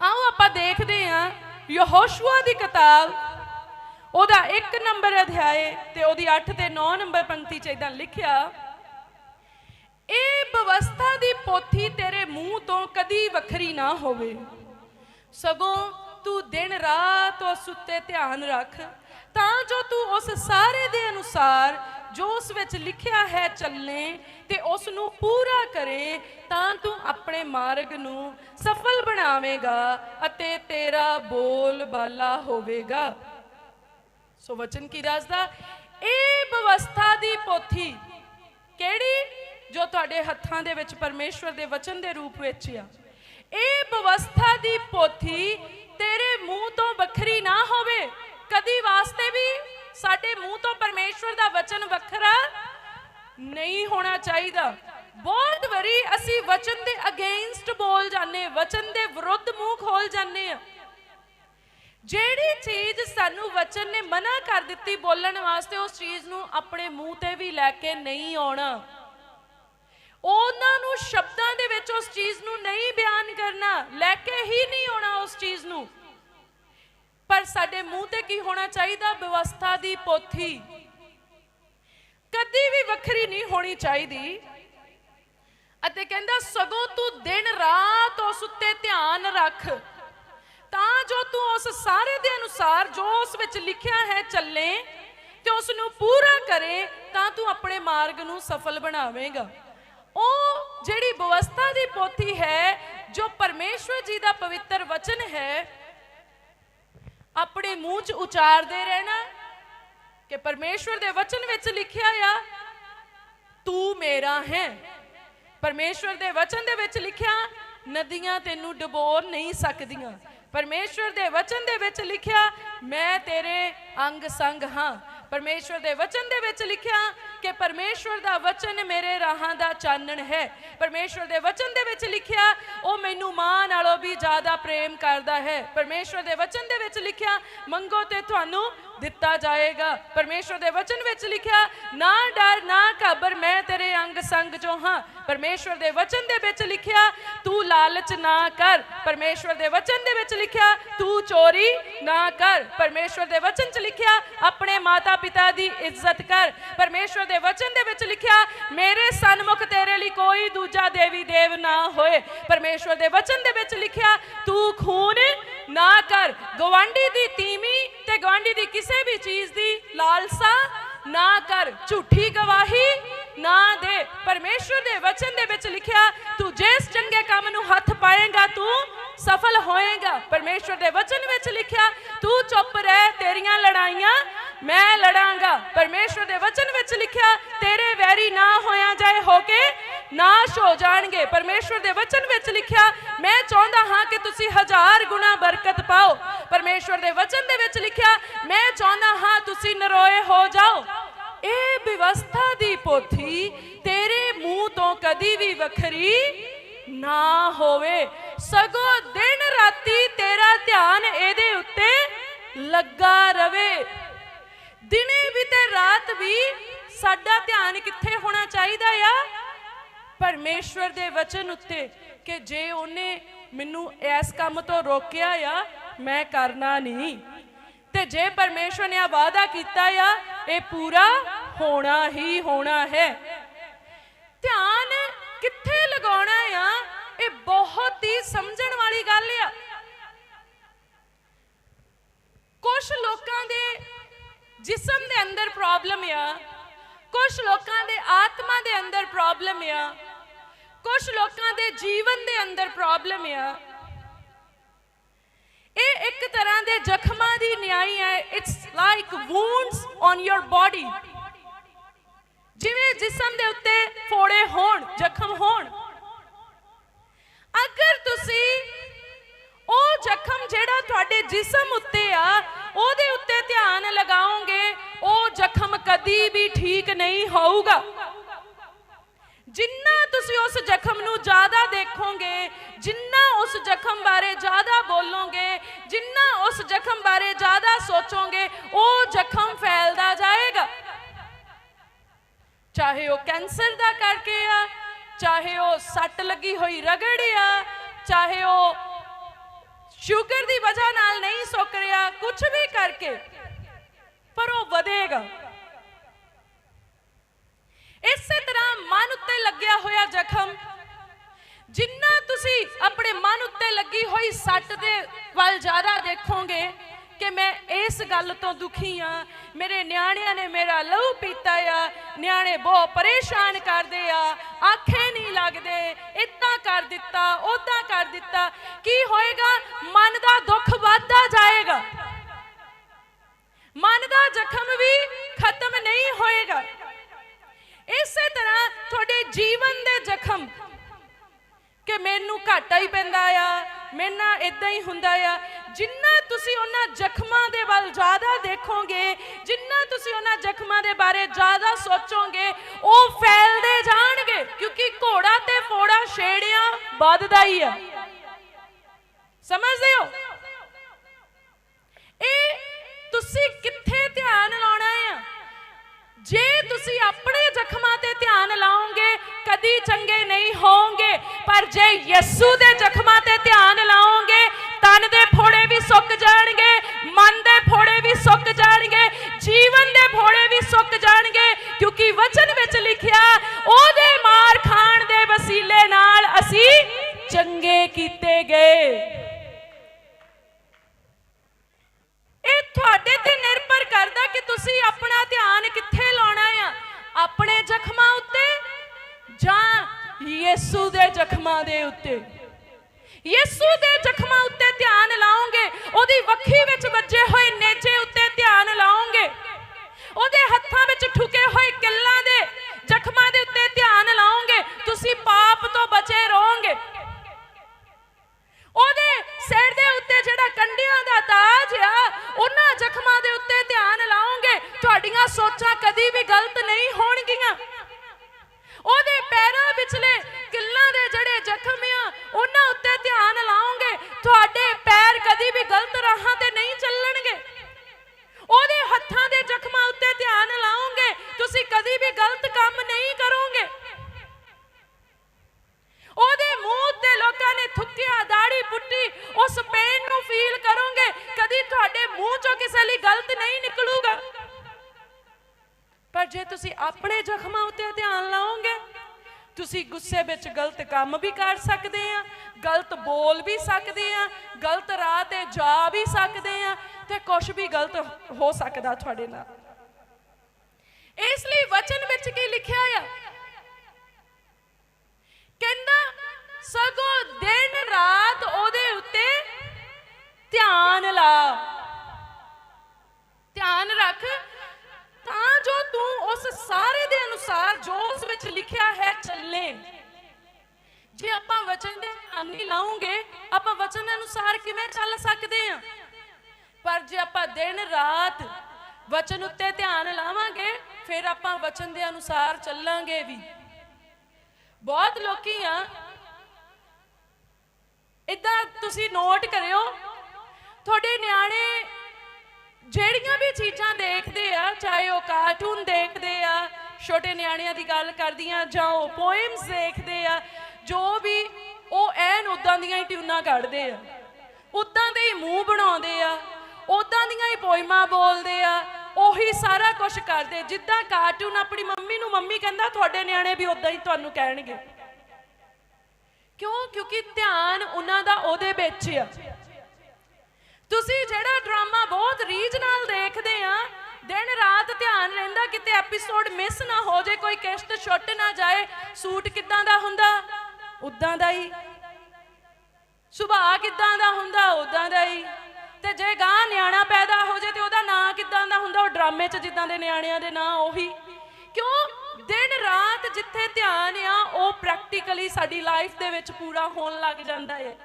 ਆਓ ਆਪਾਂ ਦੇਖਦੇ ਹਾਂ ਯਹੋਸ਼ੂਆ ਦੀ ਕਿਤਾਬ। ਉਹਦਾ 1 ਨੰਬਰ ਅਧਿਆਏ ਤੇ ਉਹਦੀ 8 ਤੇ 9 ਨੰਬਰ ਪੰਕਤੀ 'ਚ ਇਦਾਂ ਲਿਖਿਆ, ਇਹ ਬਵਸਥਾ ਦੀ ਪੋਥੀ ਤੇਰੇ ਮੂੰਹ ਤੋਂ ਕਦੀ ਵੱਖਰੀ ਨਾ ਹੋਵੇ। ਸਗੋਂ ਤੂੰ ਦਿਨ ਰਾਤ ਉਸ ਉੱਤੇ ਧਿਆਨ ਰੱਖ ਤਾਂ ਜੋ ਤੂੰ ਉਸ ਸਾਰੇ ਦੇ ਅਨੁਸਾਰ ਜੋ ਉਸ ਵਿੱਚ ਲਿਖਿਆ ਹੈ ਚੱਲੇ ਤੇ ਉਸ ਨੂੰ ਪੂਰਾ ਕਰੇ, ਤਾਂ ਤੂੰ ਆਪਣੇ ਮਾਰਗ ਨੂੰ ਸਫਲ ਬਣਾਵੇਂਗਾ ਅਤੇ ਤੇਰਾ ਬੋਲ ਬਾਲਾ ਹੋਵੇਗਾ। ਸੋ ਵਚਨ ਕੀ ਦੱਸਦਾ? ਇਹ ਬਵਸਥਾ ਦੀ ਪੋਥੀ ਕਿਹੜੀ? ਜੋ ਤੁਹਾਡੇ ਹੱਥਾਂ ਦੇ ਵਿੱਚ ਪਰਮੇਸ਼ਵਰ ਦੇ ਵਚਨ ਦੇ ਰੂਪ ਵਿੱਚ ਆ। ਇਹ ਬਵਸਥਾ ਦੀ ਪੋਥੀ ਤੇਰੇ ਮੂੰਹ ਤੋਂ ਵੱਖਰੀ ਨਾ ਹੋਵੇ। ਕਦੀ ਵਾਸਤੇ ਵੀ ਸਾਡੇ ਮੂੰਹ ਤੋਂ ਪਰਮੇਸ਼ਵਰ ਦਾ ਵਚਨ ਵੱਖਰਾ ਨਹੀਂ ਹੋਣਾ ਚਾਹੀਦਾ। ਬਹੁਤ ਵਾਰੀ ਅਸੀਂ ਵਚਨ ਦੇ ਅਗੇਂਸਟ ਬੋਲ ਜਾਂਦੇ ਵਚਨ ਦੇ ਵਿਰੁੱਧ ਮੂੰਹ ਖੋਲ ਜਾਂਦੇ ਆ ਜਿਹੜੀ ਚੀਜ਼ ਸਾਨੂੰ ਵਚਨ ਨੇ ਮਨਾ ਕਰ ਦਿੱਤੀ ਬੋਲਣ ਵਾਸਤੇ, ਉਸ ਚੀਜ਼ ਨੂੰ ਆਪਣੇ ਮੂੰਹ ਤੇ ਵੀ ਲੈ ਕੇ ਨਹੀਂ ਆਉਣਾ। ਉਹਨਾਂ ਨੂੰ ਸ਼ਬਦਾਂ ਦੇ ਵਿੱਚ ਉਸ ਚੀਜ਼ ਨੂੰ ਨਹੀਂ ਬਿਆਨ ਕਰਨਾ, ਲੈ ਕੇ ਹੀ ਨਹੀਂ ਆਉਣਾ ਉਸ ਚੀਜ਼ ਨੂੰ। ਪਰ ਸਾਡੇ ਮੂੰਹ ਤੇ ਕੀ ਹੋਣਾ ਚਾਹੀਦਾ? ਵਿਵਸਥਾ ਦੀ ਪੋਥੀ। ਕਦੀ ਵੀ ਵੱਖਰੀ ਨਹੀਂ ਹੋਣੀ ਚਾਹੀਦੀ। ਅਤੇ ਕਹਿੰਦਾ, ਸਗੋਂ ਤੂੰ ਦਿਨ ਰਾਤ ਉਸ ਉੱਤੇ ਧਿਆਨ ਰੱਖ। ਤਾਂ ਜੋ ਤੂੰ ਉਸ ਸਾਰੇ ਦੇ ਅਨੁਸਾਰ ਜੋ ਉਸ ਵਿੱਚ ਲਿਖਿਆ ਹੈ ਚੱਲੇ ਤੇ ਉਸ ਨੂੰ ਪੂਰਾ ਕਰੇ, ਤਾਂ ਤੂੰ ਆਪਣੇ ਮਾਰਗ ਨੂੰ ਸਫਲ ਬਣਾਵੇਂਗਾ। ਉਹ ਜਿਹੜੀ ਵਿਵਸਥਾ ਦੀ ਪੋਥੀ ਹੈ, ਜੋ ਪਰਮੇਸ਼ਵਰ ਜੀ ਦਾ ਪਵਿੱਤਰ ਵਚਨ ਹੈ ਆਪਣੇ ਮੂੰਹ 'ਚ ਉਚਾਰਦੇ ਰਹਿਣਾ ਕਿ ਪਰਮੇਸ਼ਵਰ ਦੇ ਵਚਨ ਵਿੱਚ ਲਿਖਿਆ ਆ, ਤੂੰ ਮੇਰਾ ਹੈ। ਪਰਮੇਸ਼ਵਰ ਦੇ ਵਚਨ ਦੇ ਵਿੱਚ ਲਿਖਿਆ, ਨਦੀਆਂ ਤੈਨੂੰ ਡਬੋ ਨਹੀਂ ਸਕਦੀਆਂ। ਪਰਮੇਸ਼ਵਰ ਦੇ ਵਚਨ ਦੇ ਵਿੱਚ ਲਿਖਿਆ, ਮੈਂ ਤੇਰੇ ਅੰਗ ਸੰਗ ਹਾਂ। ਪਰਮੇਸ਼ਵਰ ਦੇ ਵਚਨ ਦੇ ਵਿੱਚ ਲਿਖਿਆ ਕਿ ਪਰਮੇਸ਼ਵਰ ਦਾ ਵਚਨ ਮੇਰੇ ਰਾਹਾਂ ਦਾ ਚਾਨਣ ਹੈ। ਪਰਮੇਸ਼ਵਰ ਦੇ ਵਚਨ ਦੇ ਵਿੱਚ ਲਿਖਿਆ, ਉਹ ਮੈਨੂੰ ਮਾਂ ਨਾਲੋਂ ਵੀ ਜ਼ਿਆਦਾ ਪ੍ਰੇਮ ਕਰਦਾ ਹੈ। ਪਰਮੇਸ਼ਵਰ ਦੇ ਵਚਨ ਦੇ ਵਿੱਚ ਲਿਖਿਆ, ਮੰਗੋ ਤੇ ਤੁਹਾਨੂੰ ਦਿੱਤਾ ਜਾਏਗਾ। ਪਰਮੇਸ਼ਵਰ ਦੇ ਵਚਨ ਵਿੱਚ ਲਿਖਿਆ, ਨਾ ਡਰ, ਨਾ ਘਬਰ, ਮੈਂ ਤੇਰੇ ਅੰਗ ਸੰਗ ਜੋ ਹਾਂ। ਪਰਮੇਸ਼ਵਰ ਦੇ ਵਚਨ ਦੇ ਵਿੱਚ ਲਿਖਿਆ, ਤੂੰ ਲਾਲਚ ਨਾ ਕਰ। ਪਰਮੇਸ਼ਵਰ ਦੇ ਵਚਨ ਦੇ ਵਿੱਚ ਲਿਖਿਆ, ਤੂੰ ਚੋਰੀ ਨਾ ਕਰ। ਪਰਮੇਸ਼ਵਰ ਦੇ ਵਚਨ 'ਚ ਲਿਖਿਆ, ਆਪਣੇ ਮਾਤਾ ਪਿਤਾ ਦੀ ਇੱਜ਼ਤ ਕਰ। ਪਰਮੇਸ਼ਵਰ ਦੇ ਵਚਨ ਦੇ ਵਿੱਚ ਲਿਖਿਆ, ਮੇਰੇ ਸਨਮੁਖ ਤੇਰੇ ਲਈ ਕੋਈ ਦੂਜਾ ਦੇਵੀ ਦੇਵ ਨਾ ਹੋਏ। ਪਰਮੇਸ਼ਵਰ ਦੇ ਵਚਨ ਦੇ ਵਿੱਚ ਲਿਖਿਆ, ਤੂੰ ਖੂਨ ਨਾ ਕਰ। ਗਵਾਂਢੀ ਦੀ ਤੀਵੀਂ ਤੇ ਗਵਾਂਢੀ ਦੀ ਕਿਸੇ ਵੀ ਚੀਜ਼ ਦੀ ਲਾਲਸਾ ਨਾ ਕਰ। ਝੂਠੀ ਗਵਾਹੀ ਨਾ ਦੇ। ਪਰਮੇਸ਼ਵਰ ਦੇ ਵਚਨ ਦੇ ਵਿੱਚ ਲਿਖਿਆ, ਤੂੰ ਜਿਸ ਚੰਗੇ ਕੰਮ ਨੂੰ ਹੱਥ ਪਾਏਗਾ, ਤੂੰ ਸਫਲ ਹੋਏਗਾ। ਪਰਮੇਸ਼ਵਰ ਦੇ ਵਚਨ ਵਿੱਚ ਲਿਖਿਆ, ਤੂੰ ਚੁੱਪ ਰਹਿ, ਤੇਰੀਆਂ ਲੜਾਈਆਂ ਮੈਂ ਲੜਾਂਗਾ। ਪਰਮੇਸ਼ਵਰ ਦੇ ਵਚਨ ਵਿੱਚ ਲਿਖਿਆ, ਤੇਰੇ ਵੈਰੀ ਨਾ ਹੋਇਆ ਜਾਏ ਹੋ ਕੇ ਨਾਸ਼ ਹੋ ਜਾਣਗੇ। ਪਰਮੇਸ਼ਵਰ ਦੇ ਵਚਨ ਵਿੱਚ ਲਿਖਿਆ, ਮੈਂ ਚਾਹੁੰਦਾ ਹਾਂ ਕਿ ਤੁਸੀਂ ਹਜ਼ਾਰ ਗੁਣਾ ਬਰਕਤ ਪਾਓ। ਪਰਮੇਸ਼ਵਰ ਦੇ ਵਚਨ ਦੇ ਵਿੱਚ ਲਿਖਿਆ, ਮੈਂ ਚਾਹੁੰਦਾ ਹਾਂ ਤੁਸੀਂ ਨਰੋਏ ਹੋ ਜਾਓ। ਇਹ ਵਿਵਸਥਾ ਦੀ ਪੋਥੀ ਤੇਰੇ ਮੂੰਹ ਤੋਂ ਕਦੀ ਵੀ ਵੱਖਰੀ ਨਾ ਹੋਵੇ। ਸਗੋਂ ਦਿਨ ਰਾਤੀ ਤੇਰਾ ਧਿਆਨ ਇਹਦੇ ਉੱਤੇ ਲੱਗਾ ਰਵੇ। ਦਿਨੇ ਵੀ ਤੇ ਰਾਤ ਵੀ ਸਾਡਾ ਧਿਆਨ ਕਿੱਥੇ ਹੋਣਾ ਚਾਹੀਦਾ ਆ? ਪਰਮੇਸ਼ਵਰ ਦੇ ਵਚਨ ਉੱਤੇ ਕਿ ਜੇ ਉਹਨੇ ਮੈਨੂੰ ਇਸ ਕੰਮ ਤੋਂ ਰੋਕਿਆ ਆ, ਮੈਂ ਕਰਨਾ ਨਹੀਂ। ਤੇ ਜੇ ਪਰਮੇਸ਼ਵਰ ਨੇ ਆ ਵਾਅਦਾ ਕੀਤਾ ਆ, ਇਹ ਪੂਰਾ ਹੋਣਾ ਹੀ ਹੋਣਾ ਹੈ। ਧਿਆਨ ਕਿੱਥੇ ਬਹੁਤ ਹੀ ਸਮਝਣ ਵਾਲੀ ਗੱਲ ਆ। ਕੁਝ ਲੋਕਾਂ ਦੇ ਜਿਸਮ ਦੇ ਅੰਦਰ ਪ੍ਰੋਬਲਮ ਆ ਕੁਝ ਲੋਕਾਂ ਦੇ ਆਤਮਾ ਦੇ ਅੰਦਰ ਪ੍ਰੋਬਲਮ ਆ ਕੁਝ ਲੋਕਾਂ ਦੇ ਜੀਵਨ ਦੇ ਅੰਦਰ ਪ੍ਰੋਬਲਮ ਆ। ਇਹ ਇੱਕ ਤਰ੍ਹਾਂ ਦੇ ਜ਼ਖਮਾਂ ਦੀ ਨਿਆਈ ਹੈ it's like wounds on your body ਜਿਵੇਂ ਜਿਸਮ ਦੇ ਉੱਤੇ ਫੋੜੇ ਹੋਣ, ਜ਼ਖਮ ਹੋਣ। ਅਗਰ ਤੁਸੀਂ ਉਹ ਜ਼ਖਮ ਜਿਹੜਾ ਤੁਹਾਡੇ ਜਿਸਮ ਉੱਤੇ ਆ, ਉਹਦੇ ਉੱਤੇ ਧਿਆਨ ਲਗਾਓਗੇ, ਉਹ ਜ਼ਖਮ ਕਦੀ ਵੀ ਠੀਕ ਨਹੀਂ ਹੋਊਗਾ। ਜਿੰਨਾ ਤੁਸੀਂ ਉਸ ਜ਼ਖਮ ਨੂੰ ਜ਼ਿਆਦਾ ਦੇਖੋਗੇ, ਜਿੰਨਾ ਉਸ ਜ਼ਖਮ ਬਾਰੇ ਜ਼ਿਆਦਾ ਬੋਲੋਗੇ, ਜਿੰਨਾ ਉਸ ਜ਼ਖਮ ਬਾਰੇ ਜ਼ਿਆਦਾ ਸੋਚੋਗੇ, ਉਹ ਜ਼ਖਮ ਫੈਲਦਾ ਜਾਏਗਾ। ਚਾਹੇ ਉਹ ਕੈਂਸਰ ਦਾ ਕਰਕੇ ਆ ਚਾਹੇ ਉਹ ਸੱਟ ਲੱਗੀ ਹੋਈ ਰਗੜਿਆ ਚਾਹੇ ਉਹ ਸ਼ੂਗਰ ਦੀ ਵਜ੍ਹਾ ਨਾਲ ਨਹੀਂ ਸੁੱਕ ਰਿਹਾ ਕੁਝ ਵੀ ਕਰਕੇ, ਪਰ ਉਹ ਵਧੇਗਾ। ਇਸੇ ਤਰ੍ਹਾਂ ਮਨ ਉੱਤੇ ਲੱਗਿਆ ਹੋਇਆ ਜ਼ਖਮ, ਜਿੰਨਾ ਤੁਸੀਂ ਆਪਣੇ ਮਨ ਉੱਤੇ ਲੱਗੀ ਹੋਈ ਸੱਟ ਦੇ ਵੱਲ ਜ਼ਿਆਦਾ ਦੇਖੋਗੇ ਕਿ ਮੈਂ ਇਸ ਗੱਲ ਤੋਂ ਦੁਖੀ ਆ, ਮੇਰੇ ਨਿਆਣਿਆਂ ਨੇ ਮੇਰਾ ਲਹੂ ਪੀਤਾ ਆ, ਨਿਆਣੇ ਬਹੁਤ ਪਰੇਸ਼ਾਨ ਕਰਦੇ ਆ, ਆਖੇ ਨਹੀਂ ਇਦਾਂ ਕਰ ਦਿੱਤਾ ਉਦਾਂ ਕਰ ਦਿੱਤਾ। ਕੀ ਹੋਏਗਾ? ਮਨ ਦਾ ਦੁੱਖ ਵੱਧਦਾ ਜਾਏਗਾ। ਮਨ ਦਾ ਜ਼ਖਮ ਵੀ ਖਤਮ ਨਹੀਂ ਹੋਏਗਾ। ਇਸੇ ਤਰ੍ਹਾਂ ਤੁਹਾਡੇ ਜੀਵਨ ਦੇ ਜ਼ਖਮ ਕਿ ਮੈਨੂੰ ਘਾਟਾ ਹੀ ਪੈਂਦਾ ਆ ਮੈਨਾਂ ਇਦਾਂ ਹੀ ਹੁੰਦਾ ਆ। ਜਿੰਨਾ ਤੁਸੀਂ ਉਹਨਾਂ ਜ਼ਖਮਾਂ ਦੇ ਵੱਲ ਜ਼ਿਆਦਾ ਦੇਖੋਗੇ, ਜਿੰਨਾ ਤੁਸੀਂ ਉਹਨਾਂ ਜ਼ਖਮਾਂ ਦੇ ਬਾਰੇ ਜ਼ਿਆਦਾ ਸੋਚੋਗੇ, ਉਹ ਫੈਲਦੇ ਜਾਣਗੇ, ਕਿਉਂਕਿ ਘੋੜਾ ਤੇ ਫੋੜਾ ਛੇੜਿਆਂ ਵੱਧਦਾ ਹੀ ਆ। ਸਮਝਦੇ ਹੋ? ਇਹ ਤੁਸੀਂ ਕਿੱਥੇ ਧਿਆਨ ਲਾਉਣਾ ਆ? ਜੇ ਤੁਸੀਂ ਆਪਣੇ ਜ਼ਖਮਾਂ ਧਿਆਨ ਲਾਓਗੇ ਕਦੀ ਚੰਗੇ ਨਹੀਂ ਹੋਵੋਗੇ, ਪਰ ਜੇ ਯਿਸੂ ਦੇ ਜ਼ਖਮਾਂ ਤੇ ਧਿਆਨ ਲਾਓਗੇ ਤਨ ਦੇ ਫੋੜੇ ਵੀ ਸੁੱਕ ਜਾਣਗੇ, ਮਨ ਦੇ ਫੋੜੇ ਵੀ ਸੁੱਕ ਜਾਣਗੇ, ਜੀਵਨ ਦੇ ਫੋੜੇ ਵੀ ਸੁੱਕ ਜਾਣਗੇ, ਕਿਉਂਕਿ ਵਚਨ ਵਿੱਚ ਲਿਖਿਆ, ਉਹਦੇ ਮਾਰ ਖਾਣ ਦੇ ਵਸੀਲੇ ਨਾਲ ਅਸੀਂ ਚੰਗੇ ਕੀਤੇ ਗਏ। ਇਹ ਤੁਹਾਡੇ ਤੇ ਨਿਰਭਰ ਕਰਦਾ ਕਿ ਤੁਸੀਂ ਆਪਣਾ ਧਿਆਨ ਕਿੱਥੇ ਲਾਉਣਾ ਆ। ਆਪਣੇ ਜ਼ਖਮਾਂ ਯਿਸੂ ਦੇ ਜ਼ਖਮਾਂ ਦੇ ਉੱਤੇ। ਯਿਸੂ ਦੇ ਜ਼ਖਮਾਂ ਉੱਤੇ ਧਿਆਨ ਲਾਓਗੇ, ਉਹਦੀ ਵੱਖੀ ਵਿੱਚ ਵੱਜੇ ਹੋਏ ਨੇਜੇ ਉੱਤੇ ਧਿਆਨ ਲਾਓਗੇ। ਉਹਦੇ ਹੱਥਾਂ ਵਿੱਚ ਠੁਕੇ ਹੋਏ ਕਿੱਲਾਂ ਦੇ ਜ਼ਖਮਾਂ ਦੇ ਉੱਤੇ ਧਿਆਨ ਲਾਓਗੇ, ਤੁਸੀਂ ਪਾਪ ਤੋਂ ਬਚੇ ਰਹੋਗੇ। ਉਹਦੇ ਸਿਰ ਦੇ ਉੱਤੇ ਜਿਹੜਾ ਕੰਡਿਆਂ ਦਾ ਤਾਜ ਆ, ਉਹਨਾਂ ਜਖਮ ਪੈਰਾਂ ਕਿੱਲਾਂ ਦੇ ਜਿਹੜੇ ਜ਼ਖਮ ਆ, ਉਹਨਾਂ ਉੱਤੇ ਧਿਆਨ ਲਾਓਗੇ, ਤੁਹਾਡੇ ਪੈਰ ਕਦੀ ਵੀ ਗਲਤ ਰਾਹਾਂ ਤੇ ਨਹੀਂ ਚੱਲਣਗੇ। ਉਹਦੇ ਹੱਥਾਂ ਦੇ ਜ਼ਖਮਾਂ ਉੱਤੇ ਧਿਆਨ ਲਾਓਗੇ, ਤੁਸੀਂ ਕਦੀ ਵੀ ਗਲਤ ਕੰਮ ਨਹੀਂ ਕਰੋਗੇ। ਉਹਦੇ ਮੂੰਹ ਤੇ ਲੋਕਾਂ ਨੇ ਥੁੱਕਿਆ ਦਾੜੀ ਪੁੱਟੀ, ਉਸ ਪੇਨ ਨੂੰ ਫੀਲ ਕਰੋਗੇ, ਕਦੀ ਤੁਹਾਡੇ ਮੂੰਹ ਚੋਂ ਕਿਸੇ ਲਈ ਗਲਤ ਨਹੀਂ ਨਿਕਲੂਗਾ। ਪਰ ਜੇ ਤੁਸੀਂ ਆਪਣੇ ਜ਼ਖਮਾਂ ਉੱਤੇ ਧਿਆਨ ਲਾਓਗੇ ਤੁਸੀਂ ਗੁੱਸੇ ਵਿੱਚ ਗਲਤ ਕੰਮ ਵੀ ਕਰ ਸਕਦੇ ਆ, ਗਲਤ ਬੋਲ ਵੀ ਸਕਦੇ ਆ, ਗਲਤ ਰਾਹ ਤੇ ਜਾ ਵੀ ਸਕਦੇ ਆ ਤੇ ਕੁਝ ਵੀ ਗਲਤ ਹੋ ਸਕਦਾ ਤੁਹਾਡੇ ਨਾਲ। ਇਸ ਲਈ ਵਚਨ ਵਿੱਚ ਕੀ ਲਿਖਿਆ ਆ? ਕਹਿੰਦਾ, ਸਗੋਂ ਦਿਨ ਰਾਤ ਉਹਦੇ ਉੱਤੇ ਧਿਆਨ ਲਾ। ਧਿਆਨ ਰੱਖ। ਤਾਂ ਤੂੰ ਉਸ ਸਾਰੇ ਦੇ ਅਨੁਸਾਰ ਜੋ ਉਸ ਵਿੱਚ ਲਿਖਿਆ ਹੈ ਚੱਲੇ। ਜੇ ਆਪਾਂ ਵਚਨ ਦੇ ਧਿਆਨ ਨਹੀਂ ਲਾਉਂਗੇ, ਆਪਾਂ ਵਚਨ ਅਨੁਸਾਰ ਕਿਵੇਂ ਚੱਲ ਸਕਦੇ ਹਾਂ? ਪਰ ਜੇ ਆਪਾਂ ਦਿਨ ਰਾਤ ਵਚਨ ਉੱਤੇ ਧਿਆਨ ਲਾਵਾਂਗੇ, ਫਿਰ ਆਪਾਂ ਵਚਨ ਦੇ ਅਨੁਸਾਰ ਚੱਲਾਂਗੇ ਵੀ। ਬਹੁਤ ਲੋਕੀ ਆ ਇਦਾਂ ਤੁਸੀਂ ਨੋਟ ਕਰਿਓ, ਤੁਹਾਡੇ ਨਿਆਣੇ ਜਿਹੜੀਆਂ ਵੀ ਚੀਜ਼ਾਂ ਦੇਖਦੇ ਆ, ਚਾਹੇ ਉਹ ਕਾਰਟੂਨ ਦੇਖਦੇ ਆ, ਛੋਟੇ ਨਿਆਣਿਆਂ ਦੀ ਗੱਲ ਕਰਦੀਆਂ ਜਾਂ ਉਹ ਪੋਇਮਸ ਦੇਖਦੇ ਆ, ਜੋ ਵੀ ਉਹ ਐਨ ਉਦਾਂ ਦੀਆਂ ਹੀ ਟਿਊਨਾਂ ਕੱਢਦੇ ਆ। ਉਦਾਂ ਦੇ ਹੀ ਮੂੰਹ ਬਣਾਉਂਦੇ ਆ ਉਦਾਂ ਦੀਆਂ ਹੀ ਪੋਇਮਾਂ ਬੋਲਦੇ ਆ, ਉਹੀ ਸਾਰਾ ਕੁਝ ਕਰਦੇ। ਜਿੱਦਾਂ ਕਾਰਟੂਨ ਆਪਣੀ ਮੰਮੀ ਨੂੰ ਮੰਮੀ ਕਹਿੰਦਾ, ਤੁਹਾਡੇ ਨਿਆਣੇ ਵੀ ਉਦਾਂ ਹੀ ਤੁਹਾਨੂੰ ਕਹਿਣਗੇ। ਕਿਉਂ? ਕਿਉਂਕਿ ਧਿਆਨ ਉਹਨਾਂ ਦਾ ਉਹਦੇ ਵਿੱਚ ਆ। ਤੁਸੀਂ ਜਿਹੜਾ ਡਰਾਮਾ ਬਹੁਤ ਰੀਝ ਨਾਲ ਦੇਖਦੇ ਆ, ਦਿਨ ਰਾਤ ਧਿਆਨ ਰਹਿੰਦਾ ਕਿਤੇ ਐਪੀਸੋਡ ਮਿਸ ਨਾ ਹੋ ਜਾਏ, ਕੋਈ ਕਿਸ਼ਤ ਛੁੱਟ ਨਾ ਜਾਏ, ਸੂਟ ਕਿੱਦਾਂ ਦਾ ਹੁੰਦਾ? ਉਦਾਂ ਦਾ ਹੀ। ਸੁਭਾਅ ਕਿੱਦਾਂ ਦਾ ਹੁੰਦਾ? ਉਦਾਂ ਦਾ ਹੀ। ਤੇ ਜੇ ਗਾਂ ਨਿਆਣਾ ਪੈਦਾ ਹੋ ਜਾਏ ਤੇ ਉਹਦਾ ਨਾਂ ਕਿੱਦਾਂ ਦਾ ਹੁੰਦਾ? ਉਹ ਡਰਾਮੇ 'ਚ ਜਿੱਦਾਂ ਦੇ ਨਿਆਣਿਆਂ ਦੇ ਨਾਂ, ਉਹੀ। ਕਿਉਂ? ਦਿਨ ਰਾਤ ਜਿੱਥੇ ਧਿਆਨ ਆ, ਉਹ ਪ੍ਰੈਕਟੀਕਲੀ ਸਾਡੀ ਲਾਈਫ ਦੇ ਵਿੱਚ ਪੂਰਾ ਹੋਣ ਲੱਗ ਜਾਂਦਾ ਹੈ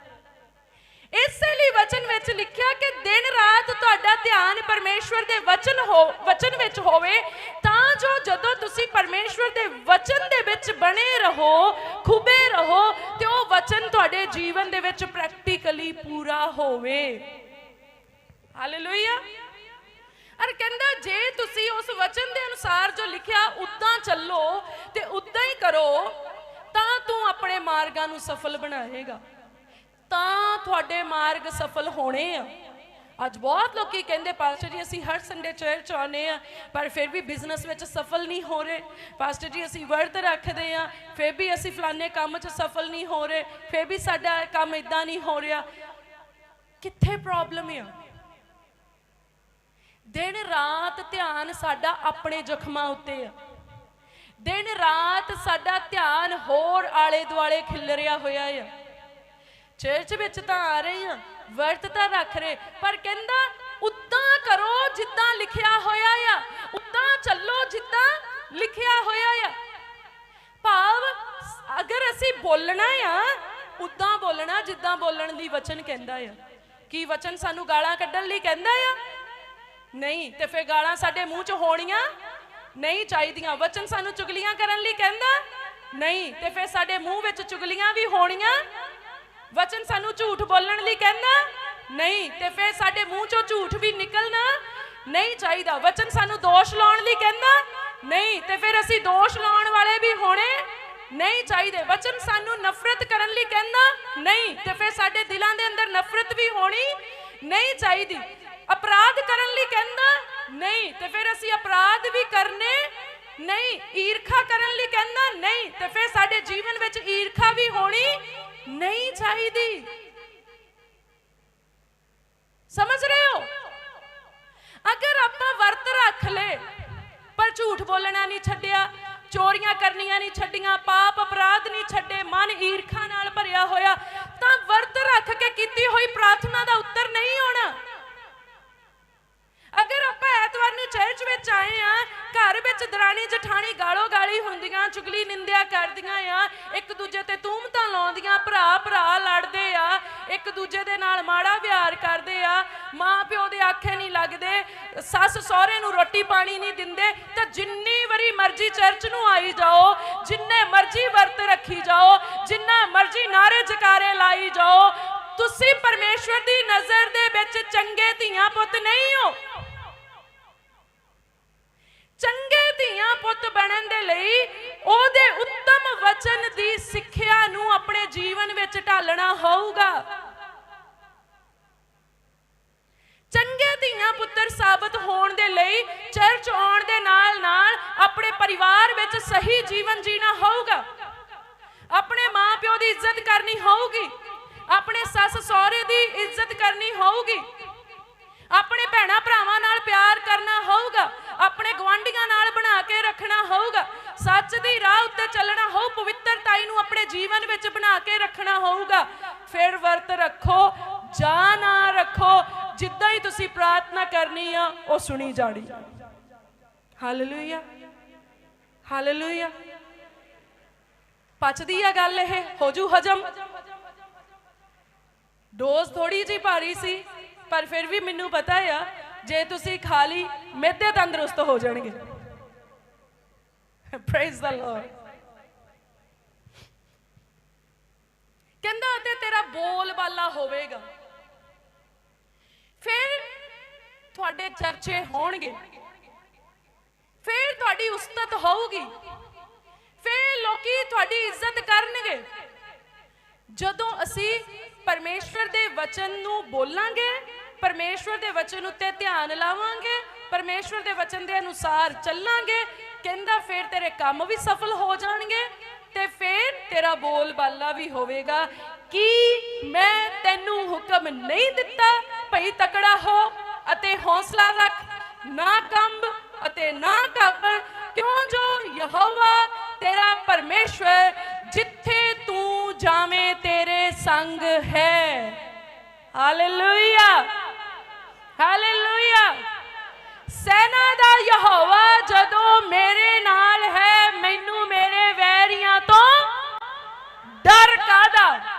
ਇਸੇ ਲਈ ਵਚਨ ਵਿੱਚ ਲਿਖਿਆ ਕਿ ਦਿਨ ਰਾਤ ਤੁਹਾਡਾ ਧਿਆਨ ਪਰਮੇਸ਼ਵਰ ਦੇ ਵਚਨ ਹੋ, ਵਚਨ ਵਿੱਚ ਹੋਵੇ, ਤਾਂ ਜੋ ਜਦੋਂ ਤੁਸੀਂ ਪਰਮੇਸ਼ਵਰ ਦੇ ਵਚਨ ਦੇ ਵਿੱਚ ਬਣੇ ਰਹੋ, ਖੁਬੇ ਰਹੋ, ਤੇ ਉਹ ਵਚਨ ਤੁਹਾਡੇ ਜੀਵਨ ਦੇ ਵਿੱਚ ਪ੍ਰੈਕਟੀਕਲੀ ਪੂਰਾ ਹੋਵੇ। ਹਾਲੇਲੂਇਆ ਅਰ ਕਹਿੰਦਾ, ਜੇ ਤੁਸੀਂ ਉਸ ਵਚਨ ਦੇ ਅਨੁਸਾਰ ਜੋ ਲਿਖਿਆ, ਉਦਾਂ ਚੱਲੋ ਤੇ ਉਦਾਂ ਹੀ ਕਰੋ, ਤਾਂ ਤੂੰ ਆਪਣੇ ਮਾਰਗਾਂ ਨੂੰ ਸਫਲ ਬਣਾਏਗਾ। ਤਾਂ ਤੁਹਾਡੇ ਮਾਰਗ ਸਫਲ ਹੋਣੇ ਆ। ਅੱਜ ਬਹੁਤ ਲੋਕੀ ਕਹਿੰਦੇ, ਪਾਸਟਰ ਜੀ, ਅਸੀਂ ਹਰ ਸੰਡੇ ਚਰਚ ਆਉਂਦੇ ਆ, ਪਰ ਫਿਰ ਵੀ ਬਿਜ਼ਨਸ ਵਿੱਚ ਸਫਲ ਨਹੀਂ ਹੋ ਰਹੇ। ਪਾਸਟਰ ਜੀ, ਅਸੀਂ ਵਰਤ ਰੱਖਦੇ ਆ, ਫਿਰ ਵੀ ਅਸੀਂ ਫਲਾਣੇ ਕੰਮ 'ਚ ਸਫਲ ਨਹੀਂ ਹੋ ਰਹੇ, ਫਿਰ ਵੀ ਸਾਡਾ ਕੰਮ ਇਦਾਂ ਨਹੀਂ ਹੋ ਰਿਹਾ। ਕਿੱਥੇ ਪ੍ਰੋਬਲਮ ਆ? ਦਿਨ ਰਾਤ ਧਿਆਨ ਸਾਡਾ ਆਪਣੇ ਜ਼ਖਮਾਂ ਉੱਤੇ ਆ। ਦਿਨ ਰਾਤ ਸਾਡਾ ਧਿਆਨ ਹੋਰ ਆਲੇ ਦੁਆਲੇ ਖਿਲਰਿਆ ਹੋਇਆ ਆ। ਚਰਚ ਵਿੱਚ ਤਾਂ ਆ ਰਹੇ ਆ ਵਰਤ ਤਾਂ ਰੱਖ ਰਹੇ। ਪਰ ਕਹਿੰਦਾ, ਉਦਾਂ ਕਰੋ ਜਿੱਦਾਂ ਲਿਖਿਆ ਹੋਇਆ ਆ। ਉਦਾਂ ਚੱਲੋ ਜਿੱਦਾਂ ਲਿਖਿਆ ਹੋਇਆ ਆ। ਭਾਵ, ਅਗਰ ਅਸੀਂ ਬੋਲਣਾ ਆ, ਉਦਾਂ ਬੋਲਣਾ, ਜਿੱਦਾਂ ਬੋਲਣ ਦੀ ਵਚਨ ਕਹਿੰਦਾ ਆ। ਕੀ ਵਚਨ ਸਾਨੂੰ ਗਾਲਾਂ ਕੱਢਣ ਲਈ ਕਹਿੰਦਾ ਆ? ਨਹੀਂ, ਤੇ ਫੇਰ ਗਾਲਾਂ ਸਾਡੇ ਮੂੰਹ 'ਚ ਹੋਣੀਆਂ ਨਹੀਂ ਚਾਹੀਦੀਆਂ। ਵਚਨ ਸਾਨੂੰ ਚੁਗਲੀਆਂ ਕਰਨ ਲਈ ਕਹਿੰਦਾ ਨਹੀਂ, ਤੇ ਫੇਰ ਸਾਡੇ ਮੂੰਹ ਵਿੱਚ ਚੁਗਲੀਆਂ ਵੀ ਹੋਣੀਆਂ ਵਚਨ ਸਾਨੂੰ ਝੂਠ ਬੋਲਣ ਲਈ ਕਹਿੰਦਾ? ਨਹੀਂ, ਤੇ ਫੇਰ ਸਾਡੇ ਮੂੰਹ 'ਚੋਂ ਝੂਠ ਵੀ ਨਿਕਲਣਾ? ਨਹੀਂ ਚਾਹੀਦਾ। ਵਚਨ ਸਾਨੂੰ ਦੋਸ਼ ਲਾਉਣ ਲਈ ਕਹਿੰਦਾ? ਨਹੀਂ, ਤੇ ਫਿਰ ਅਸੀਂ ਦੋਸ਼ ਲਾਉਣ ਵਾਲੇ ਵੀ ਹੋਣੇ? ਨਹੀਂ ਚਾਹੀਦੇ। ਵਚਨ ਸਾਨੂੰ ਨਫ਼ਰਤ ਕਰਨ ਲਈ ਕਹਿੰਦਾ? ਨਹੀਂ, ਤੇ ਫਿਰ ਸਾਡੇ ਦਿਲਾਂ ਦੇ ਅੰਦਰ ਨਫ਼ਰਤ ਵੀ ਹੋਣੀ? ਨਹੀਂ ਚਾਹੀਦੀ। ਅਪਰਾਧ ਕਰਨ ਲਈ ਕਹਿੰਦਾ? ਨਹੀਂ, ਤੇ ਫਿਰ ਅਸੀਂ ਅਪਰਾਧ ਵੀ ਕਰਨੇ? ਨਹੀਂ, ਈਰਖਾ ਕਰਨ ਲਈ ਕਹਿੰਦਾ? ਚਾਹੀਦੀ। ਦੂਜੇ ਦੇ ਨਾਲ ਮਾੜਾ ਵਿਹਾਰ ਕਰਦੇ ਆ ਮਾਂ ਪਿਓ ਦੇ ਆਖੇ ਨਹੀਂ ਲੱਗਦੇ, ਸੱਸ ਸਹੁਰੇ ਨੂੰ ਰੋਟੀ ਪਾਣੀ ਨਹੀਂ ਦਿੰਦੇ, ਤਾਂ ਜਿੰਨੀ ਵਾਰੀ ਮਰਜ਼ੀ ਚਰਚ ਨੂੰ ਆਈ ਜਾਓ, ਜਿੰਨੇ ਮਰਜ਼ੀ ਵਰਤ ਰੱਖੀ ਜਾਓ, ਜਿੰਨਾ ਮਰਜ਼ੀ ਨਾਰੇ ਜਕਾਰੇ ਲਾਈ ਜਾਓ, ਤੁਸੀਂ ਪਰਮੇਸ਼ਵਰ ਦੀ ਨਜ਼ਰ ਦੇ ਵਿੱਚ ਚੰਗੇ ਧੀਆਂ ਪੁੱਤ ਨਹੀਂ ਹੋ। ਚੰਗੇ ਧੀਆਂ ਪੁੱਤ ਬਣਨ ਦੇ ਲਈ ਉਹਦੇ ਉੱਤਮ ਵਚਨ ਦੀ ਸਿੱਖਿਆ ਨੂੰ ਆਪਣੇ ਜੀਵਨ ਵਿੱਚ ਢਾਲਣਾ ਹੋਊਗਾ ਚੰਗੇ ਧੀਆਂ ਪੁੱਤਰ ਸਾਬਤ ਹੋਣ ਦੇ ਲਈ ਚਰਚ ਆਉਣ ਦੇ ਨਾਲ ਨਾਲ ਆਪਣੇ ਪਰਿਵਾਰ ਵਿੱਚ ਸਹੀ ਜੀਵਨ ਜੀਣਾ ਹੋਊਗਾ। ਆਪਣੇ ਮਾਪਿਓ ਦੀ ਇੱਜ਼ਤ ਕਰਨੀ ਹੋਊਗੀ। ਆਪਣੇ ਸੱਸ ਸਹੁਰੇ ਦੀ ਇੱਜ਼ਤ ਕਰਨੀ ਹੋਊਗੀ। ਆਪਣੇ ਭੈਣਾ ਭਰਾਵਾਂ ਨਾਲ ਪਿਆਰ ਕਰਨਾ ਹੋਊਗਾ। ਆਪਣੇ ਗਵਾਂਢੀਆਂ ਨਾਲ ਬਣਾ ਕੇ ਰੱਖਣਾ ਹੋਊਗਾ। ਸੱਚ ਦੀ ਰਾਹ ਉੱਤੇ ਚੱਲਣਾ ਹੋਊ, ਪਵਿੱਤਰਤਾਈ ਨੂੰ ਆਪਣੇ ਜੀਵਨ ਵਿੱਚ ਬਣਾ ਕੇ ਰੱਖਣਾ ਹੋਊਗਾ। ਫਿਰ ਵਰਤ ਰੱਖੋ, ਜਾਂ ਨਾ ਰੱਖੋ। ਜਿੱਦਾਂ ਹੀ ਤੁਸੀਂ ਪ੍ਰਾਰਥਨਾ ਕਰਨੀ ਆ, ਉਹ ਸੁਣੀ ਜਾਣੀ। ਹਾਲੇਲੂਇਆ ਹਾਲੇਲੂਇਆ ਪਚਦੀ ਆ ਗੱਲ ਇਹ ਹੋਜੂ ਹਜਮ। ਡੋਜ਼ ਥੋੜੀ ਜੀ ਭਾਰੀ ਸੀ, ਪਰ ਫਿਰ ਵੀ ਮੈਨੂੰ ਪਤਾ ਆ, ਜੇ ਤੁਸੀਂ ਖਾ ਲਈ, ਮਿਹਦੇ ਤੰਦਰੁਸਤ ਹੋ ਜਾਣਗੇ। ਪ੍ਰੇਜ਼ ਦਾ ਲਾਰਡ ਕਹਿੰਦਾ ਤੇ ਤੇਰਾ ਬੋਲ ਬਾਲਾ ਹੋਵੇਗਾ। ਫਿਰ ਤੁਹਾਡੇ ਚਰਚੇ ਹੋਣਗੇ। ਫਿਰ ਤੁਹਾਡੀ ਉਸਤਤ ਹੋਊਗੀ। ਫਿਰ ਲੋਕੀ ਤੁਹਾਡੀ ਇੱਜ਼ਤ ਕਰਨਗੇ। ਜਦੋਂ ਅਸੀਂ ਪਰਮੇਸ਼ਵਰ ਦੇ ਵਚਨ ਨੂੰ ਬੋਲਾਂਗੇ, ਪਰਮੇਸ਼ਵਰ ਦੇ ਵਚਨ ਉੱਤੇ ਧਿਆਨ ਲਾਵਾਂਗੇ, ਪਰਮੇਸ਼ਵਰ ਦੇ ਵਚਨ ਦੇ ਅਨੁਸਾਰ ਚੱਲਾਂਗੇ, ਕਹਿੰਦਾ ਫਿਰ ਤੇਰੇ ਕੰਮ ਵੀ ਸਫਲ ਹੋ ਜਾਣਗੇ ਤੇ ਫਿਰ ਤੇਰਾ ਬੋਲ ਬਾਲਾ ਵੀ ਹੋਵੇਗਾ। ਕਿ ਮੈਂ ਤੈਨੂੰ ਹੁਕਮ ਨਹੀਂ ਦਿੱਤਾ? ਭਈ ਤਕੜਾ ਹੋ ਅਤੇ ਹੌਸਲਾ ਰੱਖ। ਨਾ ਕੰਬ ਅਤੇ ਨਾ ਘਬਰ ਕਿਉਂ ਜੋ ਯਹੋਵਾ ਤੇਰਾ ਪਰਮੇਸ਼ਵਰ, ਜਿੱਥੇ ਤੂੰ ਜਾਵੇਂ ਤੇਰੇ ਸੰਗ ਹੈ। ਹਾਲੇਲੂਇਆ। ਹਾਲੇਲੂਇਆ। ਸੈਨਾ ਦਾ ਯਹੋਵਾ ਜਦੋਂ ਮੇਰੇ ਨਾਲ ਹੈ, ਮੈਨੂੰ ਮੇਰੇ ਵੈਰੀਆਂ ਤੋਂ ਡਰ ਕਾਦਾ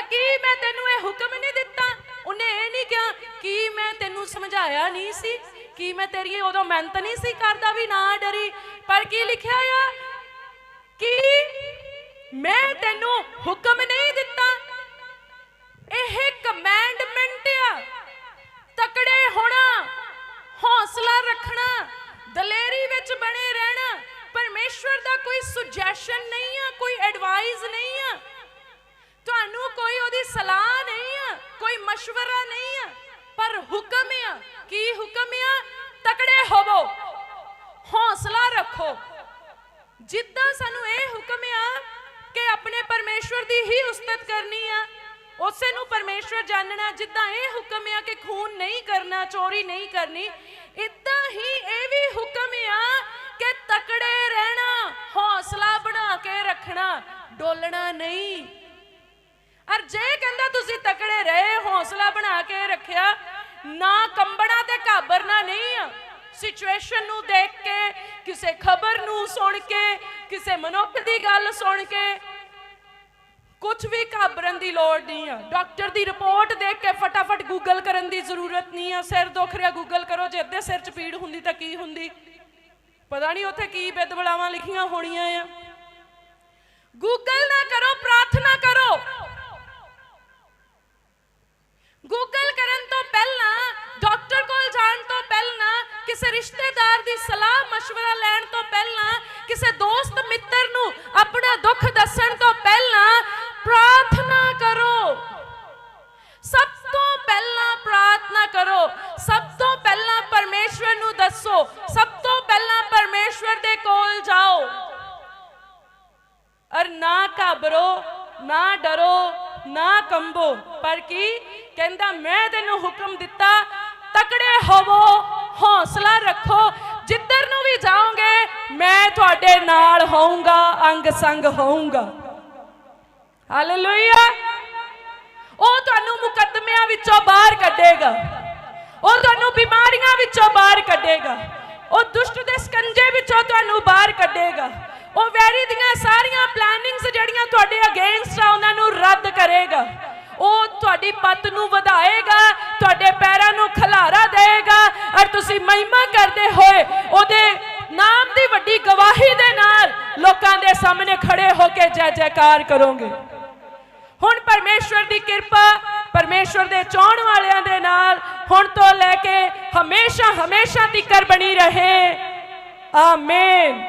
ਕੀ ਮੈਂ ਤੈਨੂੰ ਇਹ ਹੁਕਮ ਨਹੀਂ ਦਿੱਤਾ? ਉਹਨੇ ਇਹ ਨਹੀਂ ਕਿਹਾ ਕੀ ਮੈਂ ਤੈਨੂੰ ਸਮਝਾਇਆ ਨਹੀਂ ਸੀ, ਕੀ ਮੈਂ ਤੇਰੀ ਉਦੋਂ ਮਿਹਨਤ ਨਹੀਂ ਸੀ ਕਰਦਾ ਵੀ ਨਾ ਡਰੀ। ਪਰ ਕੀ ਲਿਖਿਆ ਆ? ਕਿ ਮੈਂ ਤੈਨੂੰ ਹੁਕਮ ਨਹੀਂ ਦਿੱਤਾ। ਇਹ ਕਮਾਂਡਮੈਂਟ ਆ। ਤਕੜੇ ਹੋਣਾ, ਹੌਸਲਾ ਰੱਖਣਾ, ਦਲੇਰੀ ਵਿੱਚ ਬਣੇ ਰਹਿਣਾ। ਪਰਮੇਸ਼ਵਰ ਦਾ ਕੋਈ ਸੁਜੈਸ਼ਨ ਨਹੀਂ ਆ, ਕੋਈ ਐਡਵਾਈਸ ਨਹੀਂ ਆ। ਕੋਈ ਉਹਦੀ ਸਲਾਹ ਮਸ਼ਵਰਾ ਨਹੀਂ ਆ, ਪਰ ਹੁਕਮ ਆ। ਕੀ ਹੁਕਮ ਆ? ਤਕੜੇ ਹੋਵੋ, ਹੌਸਲਾ ਰੱਖੋ। ਜਿੱਦਾਂ ਸਾਨੂੰ ਇਹ ਹੁਕਮ ਆ ਕਿ ਆਪਣੇ ਪਰਮੇਸ਼ਵਰ ਦੀ ਹੀ ਉਸਤਤ ਕਰਨੀ ਆ, ਉਸੇ ਨੂੰ ਪਰਮੇਸ਼ਵਰ ਜਾਣਨਾ। ਜਿੱਦਾਂ ਇਹ ਹੁਕਮ ਆ ਕਿ ਖੂਨ ਨਹੀਂ ਕਰਨਾ, ਚੋਰੀ ਨਹੀਂ ਕਰਨੀ, ਇਦਾਂ ਹੀ ਇਹ ਵੀ ਹੁਕਮ ਆ ਕਿ ਤਕੜੇ ਰਹਿਣਾ, ਹੌਸਲਾ ਬਣਾ ਕੇ ਰੱਖਣਾ, ਡੋਲਣਾ ਨਹੀਂ। ਅਰ ਜੇ ਕਹਿੰਦਾ ਤੁਸੀਂ ਤਕੜੇ ਰਹੇ, ਹੌਸਲਾ ਬਣਾ ਕੇ ਰੱਖਿਆ, ਨਾ ਕੰਬਣਾ ਤੇ ਘਾਬਰਨਾ ਨਹੀਂ ਆ। ਸਿਚੁਏਸ਼ਨ ਨੂੰ ਦੇਖ ਕੇ, ਕਿਸੇ ਖਬਰ ਨੂੰ ਸੁਣ ਕੇ, ਕਿਸੇ ਮਨੁੱਖ ਦੀ ਗੱਲ ਸੁਣ ਕੇ ਕੁਝ ਵੀ ਘਾਬਰਨ ਦੀ ਲੋੜ ਨਹੀਂ ਆ। ਡਾਕਟਰ ਦੀ ਰਿਪੋਰਟ ਦੇਖ ਕੇ ਫਟਾਫਟ ਗੂਗਲ ਕਰਨ ਦੀ ਜ਼ਰੂਰਤ ਨਹੀਂ ਆ। ਸਿਰ ਦੁਖ ਰਿਹਾ ਗੂਗਲ ਕਰੋ, ਜੇ ਅੱਧੇ ਸਿਰ 'ਚ ਪੀੜ ਹੁੰਦੀ ਤਾਂ ਕੀ ਹੁੰਦੀ? ਪਤਾ ਨਹੀਂ ਉੱਥੇ ਕੀ ਬਿਦਬਲਾਵਾਂ ਲਿਖੀਆਂ ਹੋਣੀਆਂ ਆ। ਗੂਗਲ ਨਾ ਕਰੋ, ਪ੍ਰਾਰਥਨਾ ਕਰੋ। ਗੂਗਲ ਕਰਨ ਤੋਂ ਪਹਿਲਾਂ ਡਾਕਟਰ ਕੋਲ ਜਾਣ ਤੋਂ ਪਹਿਲਾਂ, ਕਿਸੇ ਰਿਸ਼ਤੇਦਾਰ ਦੀ ਸਲਾਹ مشਵਰਾ ਲੈਣ ਤੋਂ ਪਹਿਲਾਂ, ਕਿਸੇ ਦੋਸਤ ਮਿੱਤਰ ਨੂੰ ਆਪਣਾ ਦੁੱਖ ਦੱਸਣ ਤੋਂ ਪਹਿਲਾਂ ਪ੍ਰਾਰਥਨਾ ਕਰੋ। ਸਭ ਤੋਂ ਪਹਿਲਾਂ ਪ੍ਰਾਰਥਨਾ ਕਰੋ। ਸਭ ਤੋਂ ਪਹਿਲਾਂ ਪਰਮੇਸ਼ਵਰ ਨੂੰ ਦੱਸੋ। ਸਭ ਤੋਂ ਪਹਿਲਾਂ ਪਰਮੇਸ਼ਵਰ ਦੇ ਕੋਲ ਜਾਓ। ਅਰ ਨਾ ਘਬਰੋ, ਨਾ ਡਰੋ, ਨਾ ਕੰਬੋ। ਪਰ ਕੀ? ਕਹਿੰਦਾ, ਮੈਂ ਤੈਨੂੰ ਹੁਕਮ ਦਿੱਤਾ, ਤਕੜੇ ਹੋਵੋ, ਹੌਸਲਾ ਰੱਖੋ, ਜਿੱਧਰ ਨੂੰ ਵੀ ਜਾਓਗੇ, ਮੈਂ ਤੁਹਾਡੇ ਨਾਲ ਹੋਊਂਗਾ, ਅੰਗ ਸੰਗ ਹੋਊਂਗਾ। ਹਾਲੇਲੂਇਆ ਉਹ ਤੁਹਾਨੂੰ ਮੁਕੱਦਮਿਆਂ ਵਿੱਚੋਂ ਬਾਹਰ ਕੱਢੇਗਾ। ਉਹ ਤੁਹਾਨੂੰ ਬਿਮਾਰੀਆਂ ਵਿੱਚੋਂ ਬਾਹਰ ਕੱਢੇਗਾ। ਉਹ ਦੁਸ਼ਟ ਦੇ ਸਕੰਜੇ ਵਿੱਚੋਂ ਤੁਹਾਨੂੰ ਬਾਹਰ ਕੱਢੇਗਾ। ਉਹ ਵੈਰੀ ਦੀਆਂ ਸਾਰੀਆਂ ਪਲੈਨਿੰਗਸ ਜਿਹੜੀਆਂ ਤੁਹਾਡੇ ਅਗੇਂਸਟ ਆ, ਉਹਨਾਂ ਨੂੰ ਰੱਦ ਕਰੇਗਾ। ਉਹ ਤੁਹਾਡੀ ਪੱਤ ਨੂੰ ਵਧਾਏਗਾ, ਤੁਹਾਡੇ ਪੈਰਾਂ ਨੂੰ ਖਲਾਰਾ ਦੇਵੇਗਾ ਔਰ ਤੁਸੀਂ ਮਹਿਮਾ ਕਰਦੇ ਹੋਏ ਉਹਦੇ ਨਾਮ ਦੀ ਵੱਡੀ ਗਵਾਹੀ ਦੇ ਨਾਲ ਲੋਕਾਂ ਦੇ ਸਾਹਮਣੇ ਖੜੇ ਹੋ ਕੇ ਜੈ ਜੈਕਾਰ ਕਰੋਗੇ। ਹੁਣ ਪਰਮੇਸ਼ਵਰ ਦੀ ਕਿਰਪਾ ਪਰਮੇਸ਼ਵਰ ਦੇ ਚਾਹਣ ਵਾਲਿਆਂ ਦੇ ਨਾਲ ਹੁਣ ਤੋਂ ਲੈ ਕੇ ਹਮੇਸ਼ਾ ਹਮੇਸ਼ਾ ਤੀਕਰ ਬਣੀ ਰਹੇ। ਆਮੇਨ।